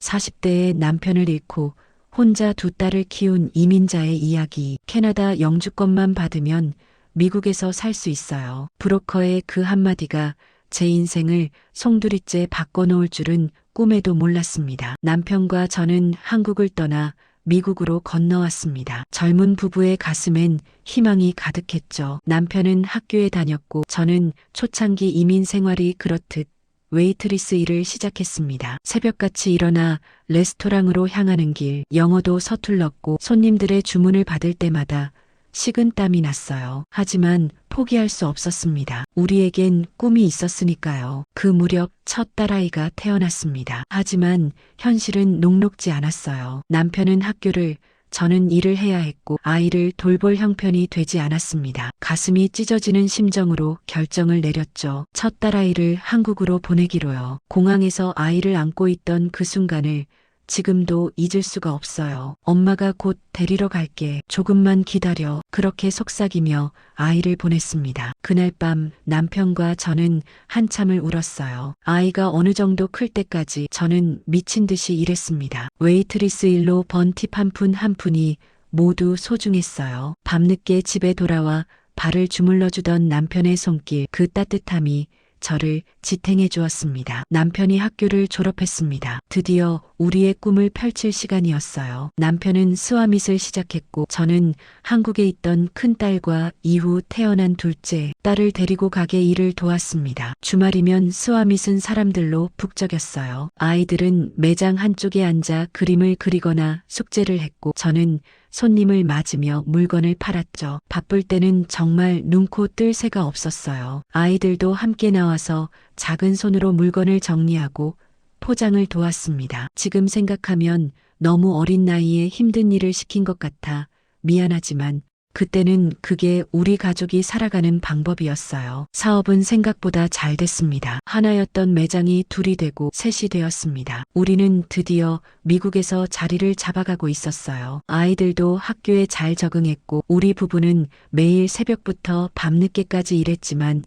40대에 남편을 잃고 혼자 두 딸을 키운 이민자의 이야기. 캐나다 영주권만 받으면 미국에서 살 수 있어요. 브로커의 그 한마디가 제 인생을 송두리째 바꿔놓을 줄은 꿈에도 몰랐습니다. 남편과 저는 한국을 떠나 미국으로 건너왔습니다. 젊은 부부의 가슴엔 희망이 가득했죠. 남편은 학교에 다녔고 저는 초창기 이민 생활이 그렇듯 웨이트리스 일을 시작했습니다. 새벽같이 일어나 레스토랑으로 향하는 길, 영어도 서툴렀고 손님들의 주문을 받을 때마다 식은 땀이 났어요. 하지만 포기할 수 없었습니다. 우리에겐 꿈이 있었으니까요. 그 무렵 첫 딸아이가 태어났습니다. 하지만 현실은 녹록지 않았어요. 남편은 학교를 저는 일을 해야 했고 아이를 돌볼 형편이 되지 않았습니다. 가슴이 찢어지는 심정으로 결정을 내렸죠. 첫 딸아이를 한국으로 보내기로요. 공항에서 아이를 안고 있던 그 순간을 지금도 잊을 수가 없어요. 엄마가 곧 데리러 갈게. 조금만 기다려. 그렇게 속삭이며 아이를 보냈습니다. 그날 밤 남편과 저는 한참을 울었어요. 아이가 어느 정도 클 때까지 저는 미친 듯이 일했습니다. 웨이트리스 일로 번 팁 한 푼 한 푼이 모두 소중했어요. 밤늦게 집에 돌아와 발을 주물러 주던 남편의 손길, 그 따뜻함이 저를 지탱해 주었습니다. 남편이 학교를 졸업했습니다. 드디어 우리의 꿈을 펼칠 시간이었어요. 남편은 스와밋을 시작했고 저는 한국에 있던 큰딸과 이후 태어난 둘째 딸을 데리고 가게 일을 도왔습니다. 주말이면 스와밋은 사람들로 북적였어요. 아이들은 매장 한쪽에 앉아 그림을 그리거나 숙제를 했고 저는 손님을 맞으며 물건을 팔았죠. 바쁠 때는 정말 눈코 뜰 새가 없었어요. 아이들도 함께 나와서 작은 손으로 물건을 정리하고 포장을 도왔습니다. 지금 생각하면 너무 어린 나이에 힘든 일을 시킨 것 같아 미안하지만 그때는 그게 우리 가족이 살아가는 방법이었어요. 사업은 생각보다 잘 됐습니다. 하나였던 매장이 둘이 되고 셋이 되었습니다. 우리는 드디어 미국에서 자리를 잡아가고 있었어요. 아이들도 학교에 잘 적응했고 우리 부부는 매일 새벽부터 밤늦게까지 일했지만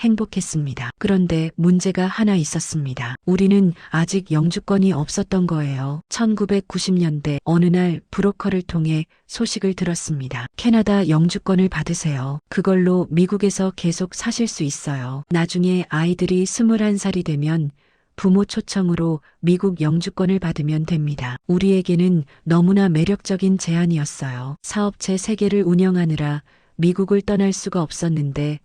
행복했습니다. 그런데 문제가 하나 있었습니다. 우리는 아직 영주권이 없었던 거예요. 1990년대 어느 날 브로커를 통해 소식을 들었습니다. 캐나다 영주권을 받으세요. 그걸로 미국에서 계속 사실 수 있어요. 나중에 아이들이 21살이 되면 부모 초청으로 미국 영주권을 받으면 됩니다. 우리에게는 너무나 매력적인 제안이었어요. 사업체 3개를 운영하느라 미국을 떠날 수가 없었는데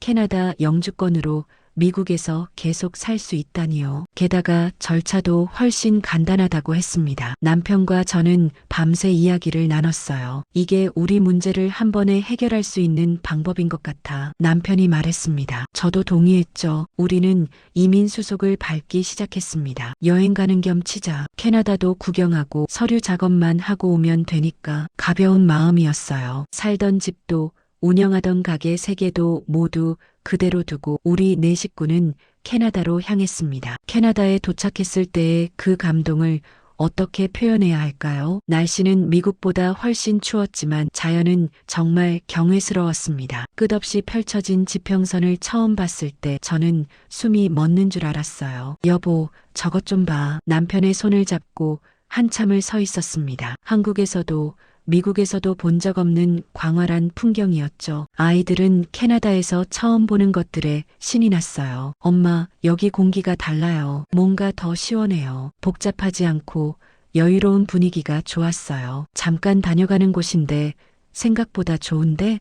캐나다 영주권으로 미국에서 계속 살 수 있다니요. 게다가 절차도 훨씬 간단하다고 했습니다. 남편과 저는 밤새 이야기를 나눴어요. 이게 우리 문제를 한 번에 해결할 수 있는 방법인 것 같아. 남편이 말했습니다. 저도 동의했죠. 우리는 이민 수속을 밟기 시작했습니다. 여행 가는 겸 치자. 캐나다도 구경하고 서류 작업만 하고 오면 되니까 가벼운 마음이었어요. 살던 집도 운영하던 가게 세 개도 모두 그대로 두고 우리 네 식구는 캐나다로 향했습니다. 캐나다에 도착했을 때의 그 감동을 어떻게 표현해야 할까요? 날씨는 미국보다 훨씬 추웠지만 자연은 정말 경외스러웠습니다. 끝없이 펼쳐진 지평선을 처음 봤을 때 저는 숨이 멎는 줄 알았어요. 여보, 저것 좀 봐. 남편의 손을 잡고 한참을 서 있었습니다. 한국에서도 미국에서도 본 적 없는 광활한 풍경이었죠. 아이들은 캐나다에서 처음 보는 것들에 신이 났어요. 엄마, 여기 공기가 달라요. 뭔가 더 시원해요. 복잡하지 않고 여유로운 분위기가 좋았어요. 잠깐 다녀가는 곳인데 생각보다 좋은데?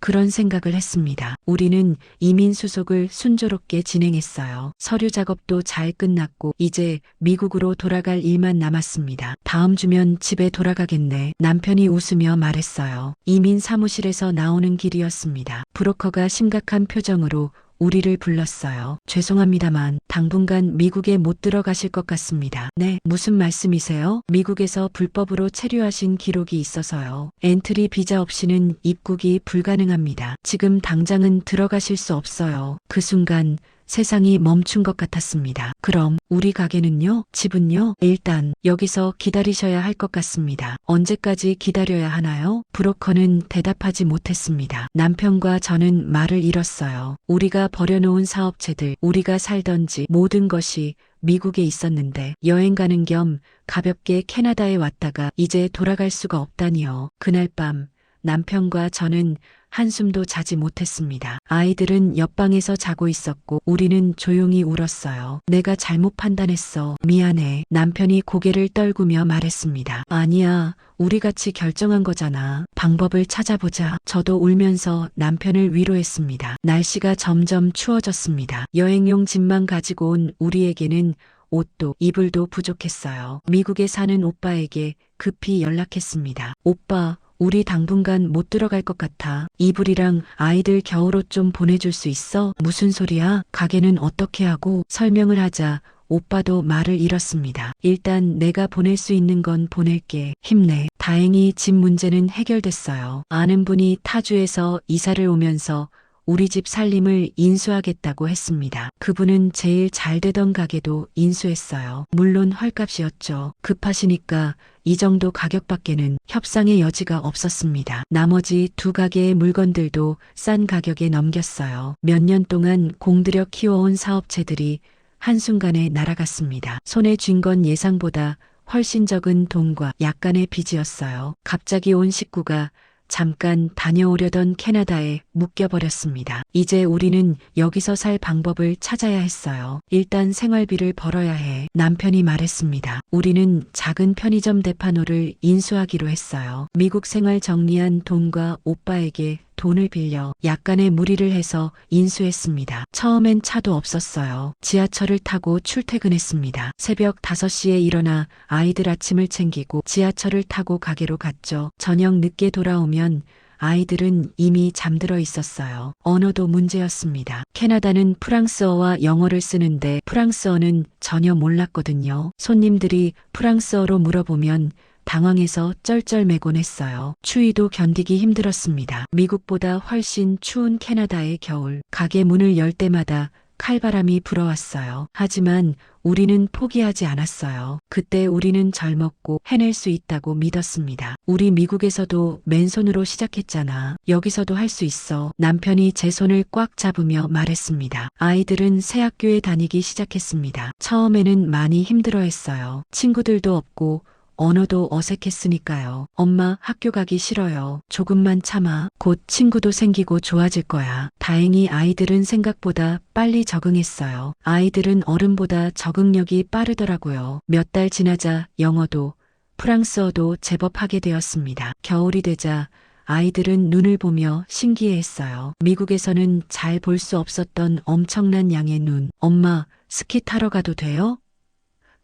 그런 생각을 했습니다. 우리는 이민 수속을 순조롭게 진행했어요. 서류 작업도 잘 끝났고 이제 미국으로 돌아갈 일만 남았습니다. 다음 주면 집에 돌아가겠네. 남편이 웃으며 말했어요. 이민 사무실에서 나오는 길이었습니다. 브로커가 심각한 표정으로 우리를 불렀어요. 죄송합니다만 당분간 미국에 못 들어가실 것 같습니다. 네, 무슨 말씀이세요? 미국에서 불법으로 체류하신 기록이 있어서요. 엔트리 비자 없이는 입국이 불가능합니다. 지금 당장은 들어가실 수 없어요. 그 순간 세상이 멈춘 것 같았습니다. 그럼 우리 가게는요? 집은요? 일단 여기서 기다리셔야 할 것 같습니다. 언제까지 기다려야 하나요? 브로커는 대답하지 못했습니다. 남편과 저는 말을 잃었어요. 우리가 버려놓은 사업체들, 우리가 살던 집 모든 것이 미국에 있었는데 여행 가는 겸 가볍게 캐나다에 왔다가 이제 돌아갈 수가 없다니요. 그날 밤 남편과 저는 한숨도 자지 못했습니다. 아이들은 옆방에서 자고 있었고 우리는 조용히 울었어요. 내가 잘못 판단했어. 미안해. 남편이 고개를 떨구며 말했습니다. 아니야. 우리 같이 결정한 거잖아. 방법을 찾아보자. 저도 울면서 남편을 위로했습니다. 날씨가 점점 추워졌습니다. 여행용 짐만 가지고 온 우리에게는 옷도 이불도 부족했어요. 미국에 사는 오빠에게 급히 연락했습니다. 오빠, 우리 당분간 못 들어갈 것 같아. 이불이랑 아이들 겨울옷 좀 보내줄 수 있어? 무슨 소리야? 가게는 어떻게 하고? 설명을 하자 오빠도 말을 잃었습니다. 일단 내가 보낼 수 있는 건 보낼게. 힘내. 다행히 집 문제는 해결됐어요. 아는 분이 타주에서 이사를 오면서 우리 집 살림을 인수하겠다고 했습니다. 그분은 제일 잘 되던 가게도 인수했어요. 물론 헐값이었죠. 급하시니까 이 정도 가격밖에는 협상의 여지가 없었습니다. 나머지 두 가게의 물건들도 싼 가격에 넘겼어요. 몇 년 동안 공들여 키워온 사업체들이 한순간에 날아갔습니다. 손에 쥔 건 예상보다 훨씬 적은 돈과 약간의 빚이었어요. 갑자기 온 식구가 잠깐 다녀오려던 캐나다에 묶여버렸습니다. 이제 우리는 여기서 살 방법을 찾아야 했어요. 일단 생활비를 벌어야 해. 남편이 말했습니다. 우리는 작은 편의점 대파노를 인수하기로 했어요. 미국 생활 정리한 돈과 오빠에게 돈을 빌려 약간의 무리를 해서 인수했습니다. 처음엔 차도 없었어요. 지하철을 타고 출퇴근했습니다. 새벽 5시에 일어나 아이들 아침을 챙기고 지하철을 타고 가게로 갔죠. 저녁 늦게 돌아오면 아이들은 이미 잠들어 있었어요. 언어도 문제였습니다. 캐나다는 프랑스어와 영어를 쓰는데 프랑스어는 전혀 몰랐거든요. 손님들이 프랑스어로 물어보면 당황해서 쩔쩔매곤 했어요. 추위도 견디기 힘들었습니다. 미국보다 훨씬 추운 캐나다의 겨울. 가게 문을 열 때마다 칼바람이 불어왔어요. 하지만 우리는 포기하지 않았어요. 그때 우리는 젊었고 해낼 수 있다고 믿었습니다. 우리 미국에서도 맨손으로 시작했잖아. 여기서도 할 수 있어. 남편이 제 손을 꽉 잡으며 말했습니다. 아이들은 새 학교에 다니기 시작했습니다. 처음에는 많이 힘들어 했어요. 친구들도 없고 언어도 어색했으니까요. 엄마 학교 가기 싫어요. 조금만 참아. 곧 친구도 생기고 좋아질 거야. 다행히 아이들은 생각보다 빨리 적응했어요. 아이들은 어른보다 적응력이 빠르더라고요. 몇 달 지나자 영어도 프랑스어도 제법 하게 되었습니다. 겨울이 되자 아이들은 눈을 보며 신기해했어요. 미국에서는 잘 볼 수 없었던 엄청난 양의 눈. 엄마, 스키 타러 가도 돼요?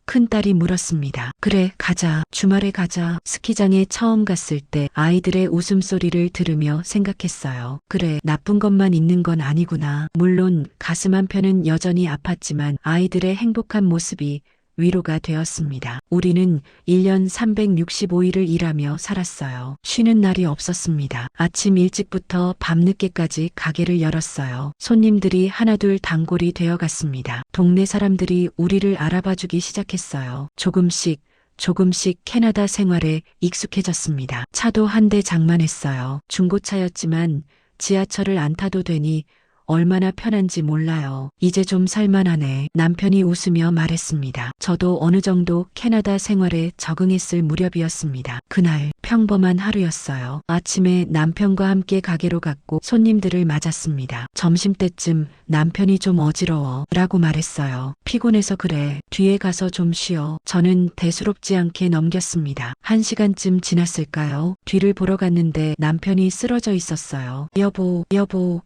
큰딸이 물었습니다. 그래, 가자. 주말에 가자. 스키장에 처음 갔을 때 아이들의 웃음소리를 들으며 생각했어요. 그래, 나쁜 것만 있는 건 아니구나. 물론 가슴 한편은 여전히 아팠지만 아이들의 행복한 모습이 위로가 되었습니다. 우리는 1년 365일을 일하며 살았어요. 쉬는 날이 없었습니다. 아침 일찍부터 밤늦게까지 가게를 열었어요. 손님들이 하나둘 단골이 되어 갔습니다. 동네 사람들이 우리를 알아봐주기 시작했어요. 조금씩 조금씩 캐나다 생활에 익숙해졌습니다. 차도 한 대 장만했어요. 중고차였지만 지하철을 안 타도 되니 얼마나 편한지 몰라요. 이제 좀 살만하네. 남편이 웃으며 말했습니다. 저도 어느 정도 캐나다 생활에 적응했을 무렵이었습니다. 그날 평범한 하루였어요. 아침에 남편과 함께 가게로 갔고 손님들을 맞았습니다. 점심때쯤 남편이 좀 어지러워 라고 말했어요. 피곤해서 그래. 뒤에 가서 좀 쉬어. 저는 대수롭지 않게 넘겼습니다. 한 시간쯤 지났을까요? 뒤를 보러 갔는데 남편이 쓰러져 있었어요. 여보, 여보,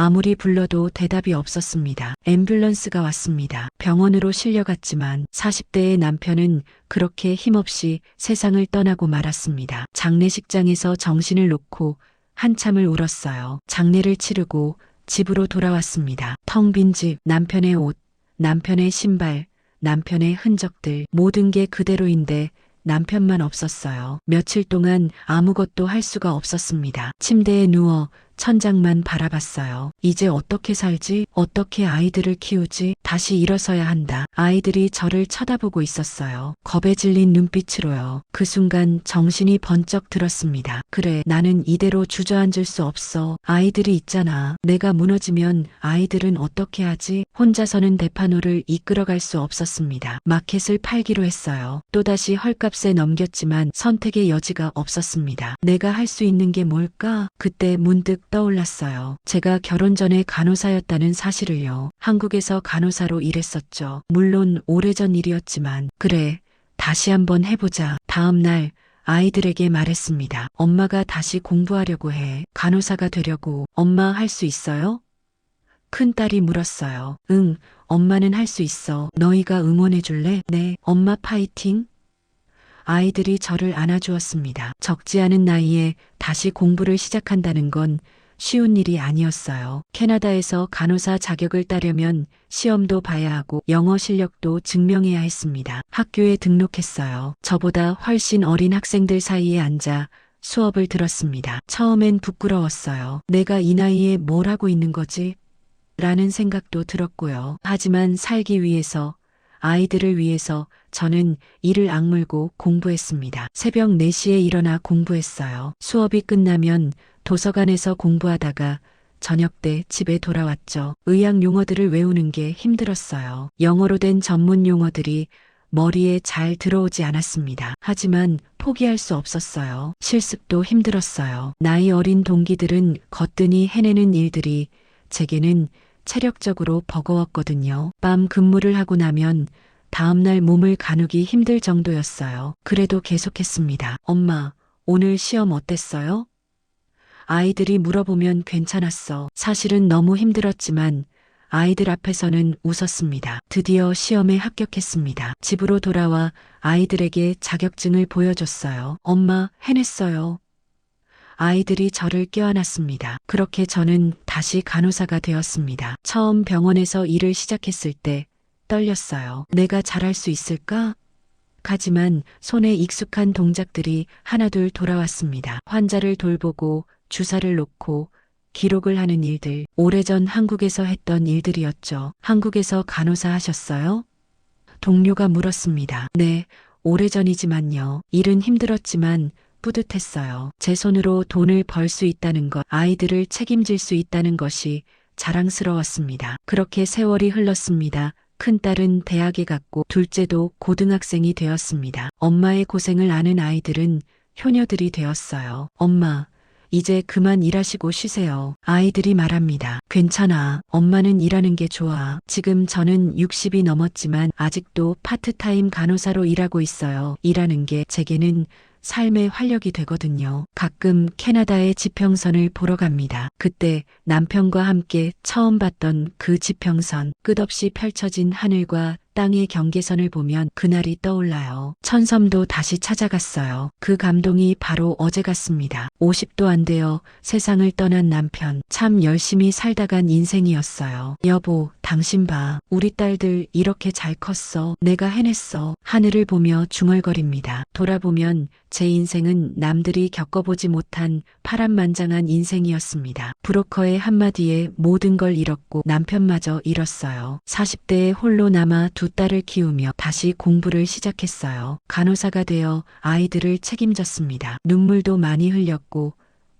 아무리 불러도 대답이 없었습니다. 앰뷸런스가 왔습니다. 병원으로 실려갔지만 40대의 남편은 그렇게 힘없이 세상을 떠나고 말았습니다. 장례식장에서 정신을 놓고 한참을 울었어요. 장례를 치르고 집으로 돌아왔습니다. 텅 빈 집, 남편의 옷, 남편의 신발, 남편의 흔적들, 모든 게 그대로인데 남편만 없었어요. 며칠 동안 아무것도 할 수가 없었습니다. 침대에 누워 천장만 바라봤어요. 이제 어떻게 살지? 어떻게 아이들을 키우지? 다시 일어서야 한다. 아이들이 저를 쳐다보고 있었어요. 겁에 질린 눈빛으로요. 그 순간 정신이 번쩍 들었습니다. 그래, 나는 이대로 주저앉을 수 없어. 아이들이 있잖아. 내가 무너지면 아이들은 어떻게 하지? 혼자서는 대파노를 이끌어갈 수 없었습니다. 마켓을 팔기로 했어요. 또다시 헐값에 넘겼지만 선택의 여지가 없었습니다. 내가 할 수 있는 게 뭘까? 그때 문득 떠올랐어요. 제가 결혼 전에 간호사였다는 사실을요. 한국에서 간호사로 일했었죠. 물론 오래전 일이었지만, 그래, 다시 한번 해보자. 다음 날, 아이들에게 말했습니다. 엄마가 다시 공부하려고 해. 간호사가 되려고. 엄마 할 수 있어요? 큰딸이 물었어요. 응, 엄마는 할 수 있어. 너희가 응원해 줄래? 네, 엄마 파이팅. 아이들이 저를 안아주었습니다. 적지 않은 나이에 다시 공부를 시작한다는 건 쉬운 일이 아니었어요. 캐나다에서 간호사 자격을 따려면 시험도 봐야 하고 영어 실력도 증명해야 했습니다. 학교에 등록했어요. 저보다 훨씬 어린 학생들 사이에 앉아 수업을 들었습니다. 처음엔 부끄러웠어요. 내가 이 나이에 뭘 하고 있는 거지? 라는 생각도 들었고요. 하지만 살기 위해서, 아이들을 위해서 저는 이를 악물고 공부했습니다. 새벽 4시에 일어나 공부했어요. 수업이 끝나면 도서관에서 공부하다가 저녁 때 집에 돌아왔죠. 의학 용어들을 외우는 게 힘들었어요. 영어로 된 전문 용어들이 머리에 잘 들어오지 않았습니다. 하지만 포기할 수 없었어요. 실습도 힘들었어요. 나이 어린 동기들은 거뜬히 해내는 일들이 제게는 체력적으로 버거웠거든요. 밤 근무를 하고 나면 다음날 몸을 가누기 힘들 정도였어요. 그래도 계속했습니다. 엄마, 오늘 시험 어땠어요? 아이들이 물어보면 괜찮았어. 사실은 너무 힘들었지만 아이들 앞에서는 웃었습니다. 드디어 시험에 합격했습니다. 집으로 돌아와 아이들에게 자격증을 보여줬어요. 엄마, 해냈어요. 아이들이 저를 껴안았습니다. 그렇게 저는 다시 간호사가 되었습니다. 처음 병원에서 일을 시작했을 때 떨렸어요. 내가 잘할 수 있을까? 하지만 손에 익숙한 동작들이 하나둘 돌아왔습니다. 환자를 돌보고 주사를 놓고 기록을 하는 일들, 오래전 한국에서 했던 일들이었죠. 한국에서 간호사 하셨어요? 동료가 물었습니다. 네, 오래전이지만요. 일은 힘들었지만 뿌듯했어요. 제 손으로 돈을 벌 수 있다는 것, 아이들을 책임질 수 있다는 것이 자랑스러웠습니다. 그렇게 세월이 흘렀습니다. 큰딸은 대학에 갔고 둘째도 고등학생이 되었습니다. 엄마의 고생을 아는 아이들은 효녀들이 되었어요. 엄마, 이제 그만 일하시고 쉬세요. 아이들이 말합니다. 괜찮아. 엄마는 일하는 게 좋아. 지금 저는 60이 넘었지만 아직도 파트타임 간호사로 일하고 있어요. 일하는 게 제게는 삶의 활력이 되거든요. 가끔 캐나다의 지평선을 보러 갑니다. 그때 남편과 함께 처음 봤던 그 지평선, 끝없이 펼쳐진 하늘과 땅의 경계선을 보면 그날이 떠올라요. 천섬도 다시 찾아갔어요. 그 감동이 바로 어제 같습니다. 50도 안 되어 세상을 떠난 남편. 참 열심히 살다 간 인생이었어요. 여보, 당신 봐. 우리 딸들 이렇게 잘 컸어. 내가 해냈어. 하늘을 보며 중얼거립니다. 돌아보면 제 인생은 남들이 겪어보지 못한 파란만장한 인생이었습니다. 브로커의 한마디에 모든 걸 잃었고 남편마저 잃었어요. 40대에 홀로 남아 두 딸을 키우며 다시 공부를 시작했어요. 간호사가 되어 아이들을 책임졌습니다. 눈물도 많이 흘렸고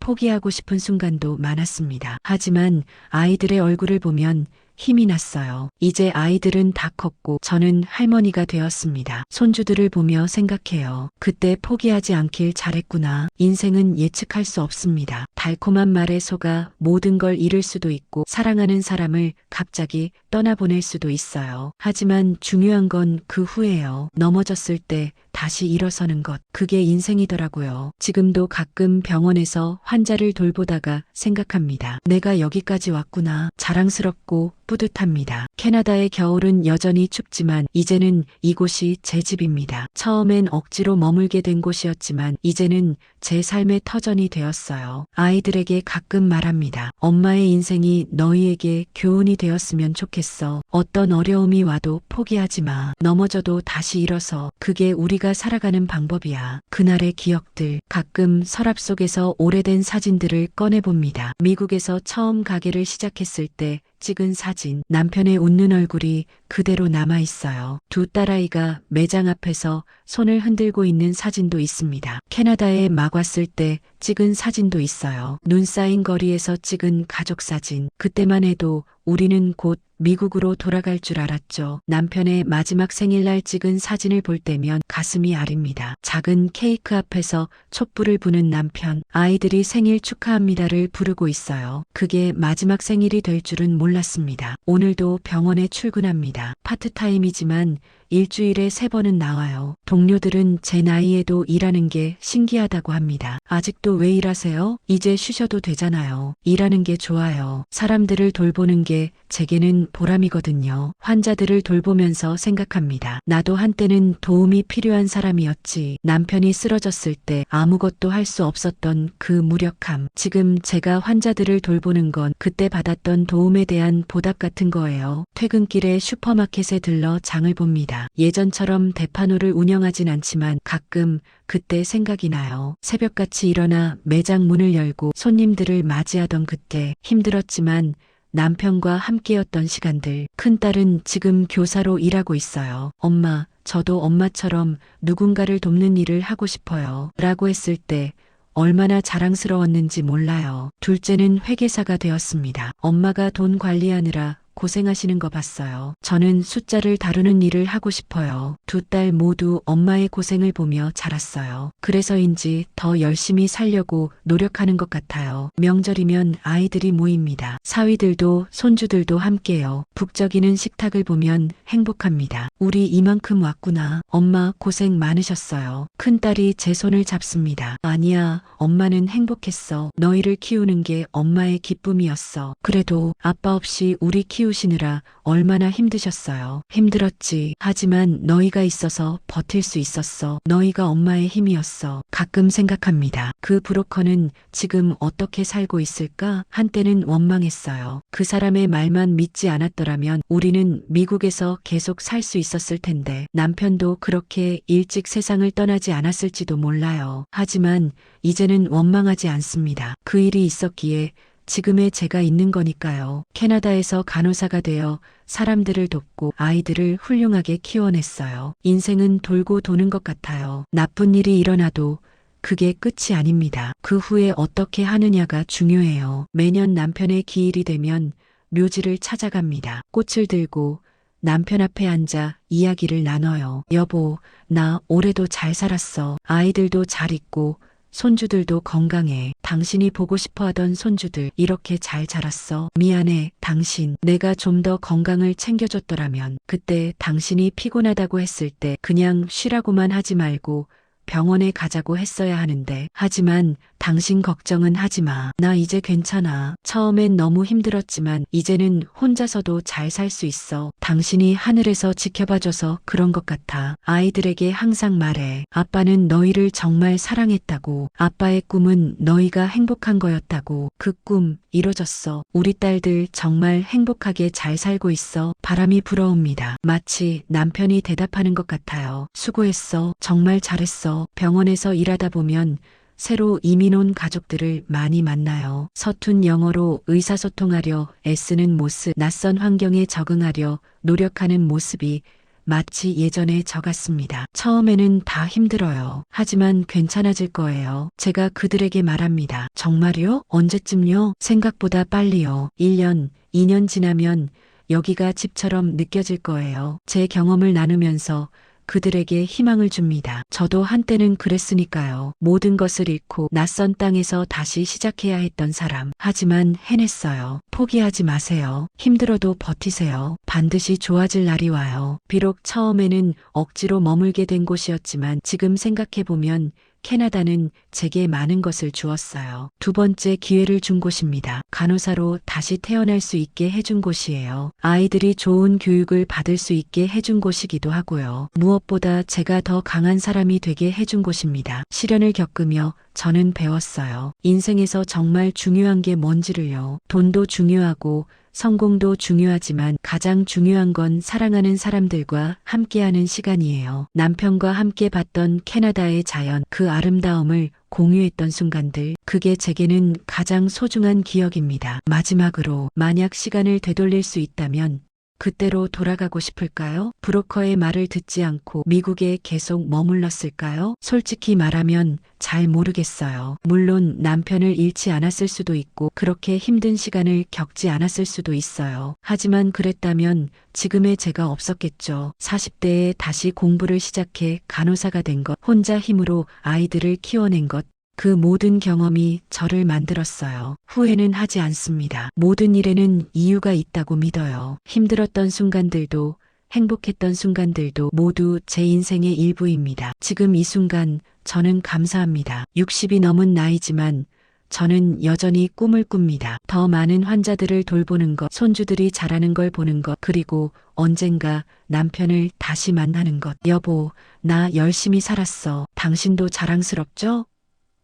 포기하고 싶은 순간도 많았습니다. 하지만 아이들의 얼굴을 보면 힘이 났어요. 이제 아이들은 다 컸고 저는 할머니가 되었습니다. 손주들을 보며 생각해요. 그때 포기하지 않길 잘했구나. 인생은 예측할 수 없습니다. 달콤한 말에 속아 모든 걸 잃을 수도 있고 사랑하는 사람을 갑자기 떠나보낼 수도 있어요. 하지만 중요한 건 그 후에요. 넘어졌을 때 다시 일어서는 것. 그게 인생이더라고요. 지금도 가끔 병원에서 환자를 돌보다가 생각합니다. 내가 여기까지 왔구나. 자랑스럽고 뿌듯합니다. 캐나다의 겨울은 여전히 춥지만 이제는 이곳이 제 집입니다. 처음엔 억지로 머물게 된 곳이었지만 이제는 제 삶의 터전이 되었어요. 아이들에게 가끔 말합니다. 엄마의 인생이 너희에게 교훈이 되었으면 좋겠어. 어떤 어려움이 와도 포기하지 마. 넘어져도 다시 일어서. 그게 우리가 살아가는 방법이야. 그날의 기억들. 가끔 서랍 속에서 오래된 사진들을 꺼내봅니다. 미국에서 처음 가게를 시작했을 때 찍은 사진. 남편의 웃는 얼굴이 그대로 남아 있어요. 두 딸아이가 매장 앞에서 손을 흔들고 있는 사진도 있습니다. 캐나다에 막 왔을 때 찍은 사진도 있어요. 눈 쌓인 거리에서 찍은 가족 사진. 그때만 해도 우리는 곧 미국으로 돌아갈 줄 알았죠. 남편의 마지막 생일날 찍은 사진을 볼 때면 가슴이 아립니다. 작은 케이크 앞에서 촛불을 부는 남편, 아이들이 생일 축하합니다를 부르고 있어요. 그게 마지막 생일이 될 줄은 몰랐습니다. 오늘도 병원에 출근합니다. 파트타임이지만 일주일에 세 번은 나와요. 동료들은 제 나이에도 일하는 게 신기하다고 합니다. 아직도 왜 일하세요? 이제 쉬셔도 되잖아요. 일하는 게 좋아요. 사람들을 돌보는 게 제게는 보람이거든요. 환자들을 돌보면서 생각합니다. 나도 한때는 도움이 필요한 사람이었지. 남편이 쓰러졌을 때 아무것도 할 수 없었던 그 무력함. 지금 제가 환자들을 돌보는 건 그때 받았던 도움에 대한 보답 같은 거예요. 퇴근길에 슈퍼마켓에 들러 장을 봅니다. 예전처럼 대파노를 운영하진 않지만 가끔 그때 생각이 나요. 새벽같이 일어나 매장 문을 열고 손님들을 맞이하던 그때 힘들었지만 남편과 함께였던 시간들. 큰딸은 지금 교사로 일하고 있어요. 엄마, 저도 엄마처럼 누군가를 돕는 일을 하고 싶어요. 라고 했을 때 얼마나 자랑스러웠는지 몰라요. 둘째는 회계사가 되었습니다. 엄마가 돈 관리하느라 고생하시는 거 봤어요. 저는 숫자를 다루는 일을 하고 싶어요. 두 딸 모두 엄마의 고생을 보며 자랐어요. 그래서인지 더 열심히 살려고 노력하는 것 같아요. 명절이면 아이들이 모입니다. 사위들도 손주들도 함께요. 북적이는 식탁을 보면 행복합니다. 우리 이만큼 왔구나. 엄마 고생 많으셨어요. 큰딸이 제 손을 잡습니다. 아니야, 엄마는 행복했어. 너희를 키우는 게 엄마의 기쁨이었어. 그래도 아빠 없이 우리 키우 시느라 얼마나 힘드셨어요. 힘들었지. 하지만 너희가 있어서 버틸 수 있었어. 너희가 엄마의 힘이었어. 가끔 생각합니다. 그 브로커는 지금 어떻게 살고 있을까? 한때는 원망했어요. 그 사람의 말만 믿지 않았더라면 우리는 미국에서 계속 살 수 있었을 텐데 남편도 그렇게 일찍 세상을 떠나지 않았을지도 몰라요. 하지만 이제는 원망하지 않습니다. 그 일이 있었기에 지금의 제가 있는 거니까요. 캐나다에서 간호사가 되어 사람들을 돕고 아이들을 훌륭하게 키워냈어요. 인생은 돌고 도는 것 같아요. 나쁜 일이 일어나도 그게 끝이 아닙니다. 그 후에 어떻게 하느냐가 중요해요. 매년 남편의 기일이 되면 묘지를 찾아갑니다. 꽃을 들고 남편 앞에 앉아 이야기를 나눠요. 여보, 나 올해도 잘 살았어. 아이들도 잘 있고 손주들도 건강해. 당신이 보고 싶어 하던 손주들 이렇게 잘 자랐어. 미안해, 당신. 내가 좀 더 건강을 챙겨줬더라면 그때 당신이 피곤하다고 했을 때 그냥 쉬라고만 하지 말고 병원에 가자고 했어야 하는데. 하지만 당신 걱정은 하지 마. 나 이제 괜찮아. 처음엔 너무 힘들었지만 이제는 혼자서도 잘 살 수 있어. 당신이 하늘에서 지켜봐줘서 그런 것 같아. 아이들에게 항상 말해. 아빠는 너희를 정말 사랑했다고. 아빠의 꿈은 너희가 행복한 거였다고. 그 꿈 이뤄졌어. 우리 딸들 정말 행복하게 잘 살고 있어. 바람이 불어옵니다. 마치 남편이 대답하는 것 같아요. 수고했어. 정말 잘했어. 병원에서 일하다 보면 새로 이민 온 가족들을 많이 만나요. 서툰 영어로 의사소통하려 애쓰는 모습, 낯선 환경에 적응하려 노력하는 모습이 마치 예전의 저 같습니다. 처음에는 다 힘들어요. 하지만 괜찮아질 거예요. 제가 그들에게 말합니다. 정말요? 언제쯤요? 생각보다 빨리요. 1년, 2년 지나면 여기가 집처럼 느껴질 거예요. 제 경험을 나누면서 그들에게 희망을 줍니다. 저도 한때는 그랬으니까요. 모든 것을 잃고 낯선 땅에서 다시 시작해야 했던 사람. 하지만 해냈어요. 포기하지 마세요. 힘들어도 버티세요. 반드시 좋아질 날이 와요. 비록 처음에는 억지로 머물게 된 곳이었지만 지금 생각해보면 캐나다는 제게 많은 것을 주었어요. 두 번째 기회를 준 곳입니다. 간호사로 다시 태어날 수 있게 해준 곳이에요. 아이들이 좋은 교육을 받을 수 있게 해준 곳이기도 하고요. 무엇보다 제가 더 강한 사람이 되게 해준 곳입니다. 시련을 겪으며 저는 배웠어요. 인생에서 정말 중요한 게 뭔지를요. 돈도 중요하고 성공도 중요하지만 가장 중요한 건 사랑하는 사람들과 함께하는 시간이에요. 남편과 함께 봤던 캐나다의 자연, 그 아름다움을 공유했던 순간들, 그게 제게는 가장 소중한 기억입니다. 마지막으로, 만약 시간을 되돌릴 수 있다면, 그때로 돌아가고 싶을까요? 브로커의 말을 듣지 않고 미국에 계속 머물렀을까요? 솔직히 말하면 잘 모르겠어요. 물론 남편을 잃지 않았을 수도 있고 그렇게 힘든 시간을 겪지 않았을 수도 있어요. 하지만 그랬다면 지금의 제가 없었겠죠. 40대에 다시 공부를 시작해 간호사가 된 것, 혼자 힘으로 아이들을 키워낸 것, 그 모든 경험이 저를 만들었어요. 후회는 하지 않습니다. 모든 일에는 이유가 있다고 믿어요. 힘들었던 순간들도 행복했던 순간들도 모두 제 인생의 일부입니다. 지금 이 순간 저는 감사합니다. 60이 넘은 나이지만 저는 여전히 꿈을 꿉니다. 더 많은 환자들을 돌보는 것, 손주들이 자라는 걸 보는 것, 그리고 언젠가 남편을 다시 만나는 것. 여보, 나 열심히 살았어. 당신도 자랑스럽죠?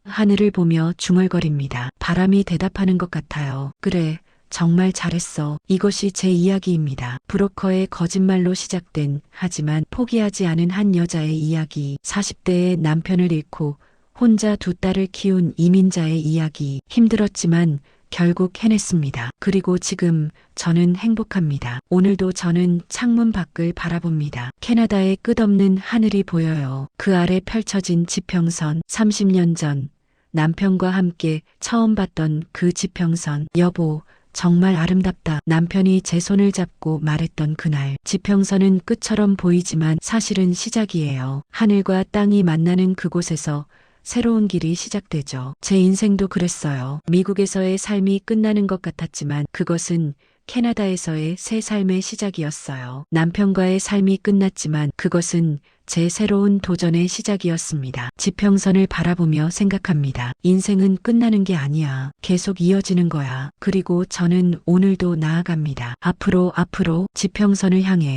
하늘을 보며 중얼거립니다. 바람이 대답하는 것 같아요. 그래, 정말 잘했어. 이것이 제 이야기입니다. 브로커의 거짓말로 시작된 하지만 포기하지 않은 한 여자의 이야기. 40대의 남편을 잃고 혼자 두 딸을 키운 이민자의 이야기. 힘들었지만 결국 해냈습니다. 그리고 지금 저는 행복합니다. 오늘도 저는 창문 밖을 바라봅니다. 캐나다의 끝없는 하늘이 보여요. 그 아래 펼쳐진 지평선. 30년 전 남편과 함께 처음 봤던 그 지평선. 여보, 정말 아름답다. 남편이 제 손을 잡고 말했던 그날. 지평선은 끝처럼 보이지만 사실은 시작이에요. 하늘과 땅이 만나는 그곳에서 새로운 길이 시작되죠. 제 인생도 그랬어요. 미국에서의 삶이 끝나는 것 같았지만 그것은 캐나다에서의 새 삶의 시작이었어요. 남편과의 삶이 끝났지만 그것은 제 새로운 도전의 시작이었습니다. 지평선을 바라보며 생각합니다. 인생은 끝나는 게 아니야. 계속 이어지는 거야. 그리고 저는 오늘도 나아갑니다. 앞으로 앞으로 지평선을 향해